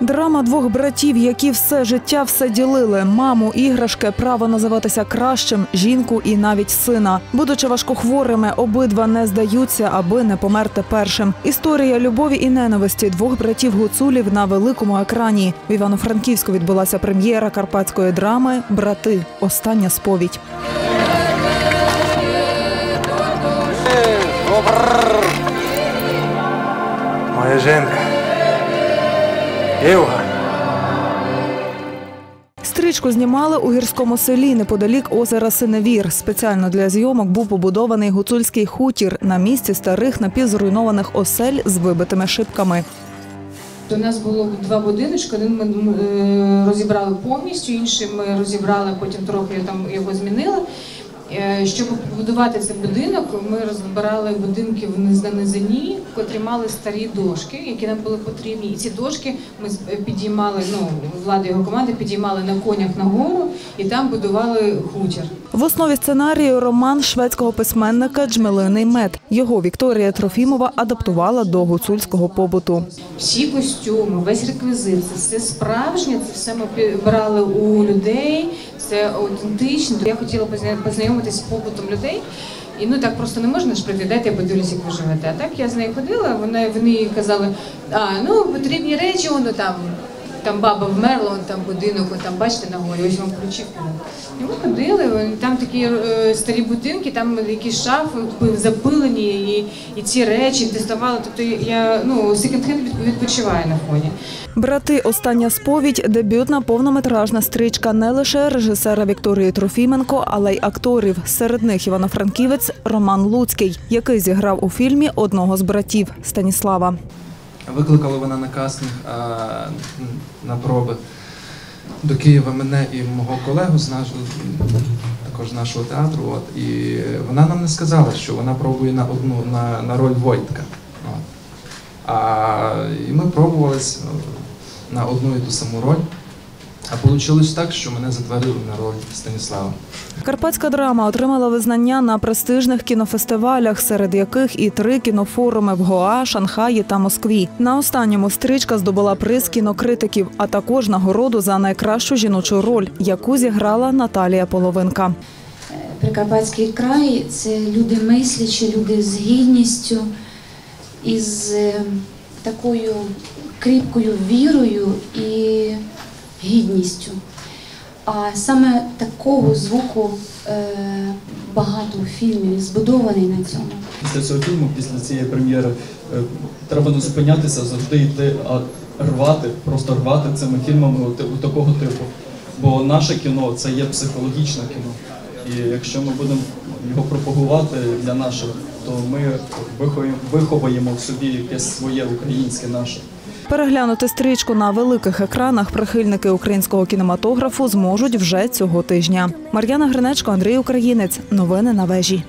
Драма двох братів, які все життя все ділили: маму, іграшки, право називатися кращим, жінку і навіть сина. Будучи важкохворими, обидва не здаються, аби не померти першим. Історія любові і ненависті двох братів гуцулів на великому екрані. В Івано-Франківську відбулася прем'єра карпатської драми Брати. Остання сповідь. Моя жінка. Євга. Стрічку знімали у гірському селі неподалік озера Синевір. Спеціально для зйомок був побудований гуцульський хутір на місці старих напівзруйнованих осель з вибитими шибками. У нас було два будиночки. Один ми е, розібрали повністю, інший ми розібрали, потім трохи там його змінили. Е, Щоб побудувати цей будинок, ми розбирали будинки на низині, котрі мали старі дошки, які нам були потрібні. І ці дошки ми з- підіймали, ну влада його команди підіймали на конях нагору і там будували хутір. В основі сценарію роман шведського письменника Джмелиний мед. Його Вікторія Трофімова адаптувала до гуцульського побуту. Всі костюми, весь реквізит, це все справжнє, це все ми брали у людей, це автентично. Я хотіла позна- познайомитися з побутом людей. І ну так просто не можна ж прийти, я подивлюся, як ви живете. А так я з нею ходила, вона, вони казали, а ну потрібні речі, воно там. Там баба вмерла, он там будинок, он там бачите на горі, ось вам ключі. І ми ходили, там такі е, старі будинки, там якісь шафи запилені, і, і ці речі діставали. Тобто я ну секонд-хенд від- відпочиває на фоні. Брати Остання сповідь дебютна повнометражна стрічка не лише режисера Вікторії Трофіменко, але й акторів. Серед них івано-франківець Роман Луцький, який зіграв у фільмі одного з братів Станіслава. Викликали вона на кастинг на проби до Києва мене і мого колегу з нашого також нашого театру. От, і вона нам не сказала, що вона пробує на одну на, на роль Войтка. От. А, і ми пробувались е, на одну і ту саму роль. А вийшло так, що мене затвердили на роль Станіслава. Карпатська драма отримала визнання на престижних кінофестивалях, серед яких і три кінофоруми в Гоа, Шанхаї та Москві. На останньому стрічка здобула приз кінокритиків, а також нагороду за найкращу жіночу роль, яку зіграла Наталія Половинка. Прикарпатський край це люди мислячі, люди з гідністю, із е, такою кріпкою вірою і гідністю. А саме такого звуку е, багато фільмів збудований на цьому. Після цього фільму, після цієї прем'єри, е, треба не зупинятися, завжди йти, а рвати, просто рвати цими фільмами такого типу. Бо наше кіно це є психологічне кіно. І якщо ми будемо його пропагувати для наших, то ми виховуємо в собі якесь своє українське наше. Переглянути стрічку на великих екранах прихильники українського кінематографу зможуть вже цього тижня. Мар'яна Гринечко, Андрій Українець. Новини на вежі.